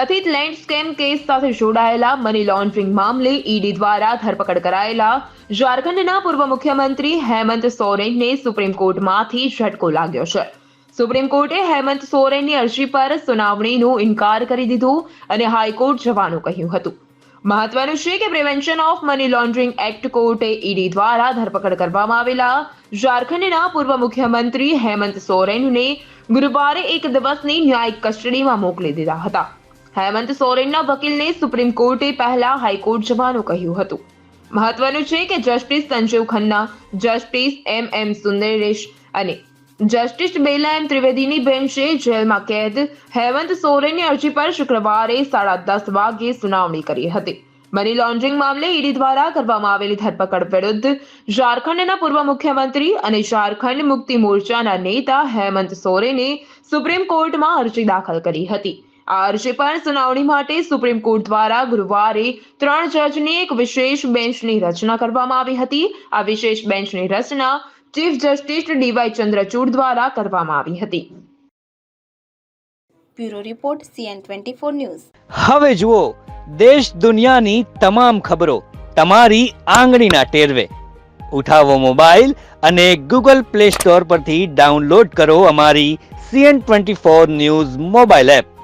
કથિત land scam case સાથે જોડાયેલા મની લોન્ડરિંગ મામલે ઈડી દ્વારા ધરપકડ કરાયેલા ઝારખંડના પૂર્વ મુખ્યમંત્રી હેમંત સોરેનને સુપ્રીમ કોર્ટમાંથી ઝટકો લાગ્યો છે. સુપ્રીમ કોર્ટે હેમંત સોરેનની અરજી પર સુનાવણીનો ઇનકાર કરી દીધો અને હાઈકોર્ટ જવાનું કહ્યું હતું. મહત્વનું છે કે prevention of money laundering act કોર્ટે ઈડી દ્વારા ધરપકડ કરવામાં આવેલા ઝારખંડના પૂર્વ મુખ્યમંત્રી હેમંત સોરેનને ગુરુવારે એક દિવસની ન્યાયિક કસ્ટડીમાં મોકલી દીધા હતા. હેમંત સોરેનના વકીલને સુપ્રીમ કોર્ટે પહેલા હાઈકોર્ટ જવાનું કહ્યું હતું. મહત્વનું છે કે justice Sanjiv Khanna, justice M M Sundaresh અને જસ્ટિસ બેલા એમ ત્રિવેદીની બેન્ચે જેલમાં કેદ. હેમંત સોરેનની અરજી પર શુક્રવારે સાડા દસ વાગ્યે સુનાવણી કરી હતી. મની લોન્ડરિંગ મામલે ઈડી દ્વારા કરવામાં આવેલી ધરપકડ વિરુદ્ધ ઝારખંડના પૂર્વ મુખ્યમંત્રી અને ઝારખંડ મુક્તિ મોરચાના નેતા હેમંત સોરેને સુપ્રીમ કોર્ટમાં અરજી દાખલ કરી હતી. આ અરજી પર સુનાવણી માટે સુપ્રીમ કોર્ટ દ્વારા ગુરુવારે ત્રણ જજની એક વિશેષ બેન્ચની રચના કરવામાં આવી હતી. આ વિશેષ બેન્ચની રચના chief justice D Y Chandrachud દ્વારા કરવામાં આવી હતી. Bureau report CN twenty four news. હવે જુઓ દેશ દુનિયાની તમામ ખબરો તમારી આંગળીના ટેરવે. ઉઠાવો મોબાઈલ અને ગૂગલ પ્લે સ્ટોર પરથી ડાઉનલોડ કરો અમારી CN twenty four news mobile app.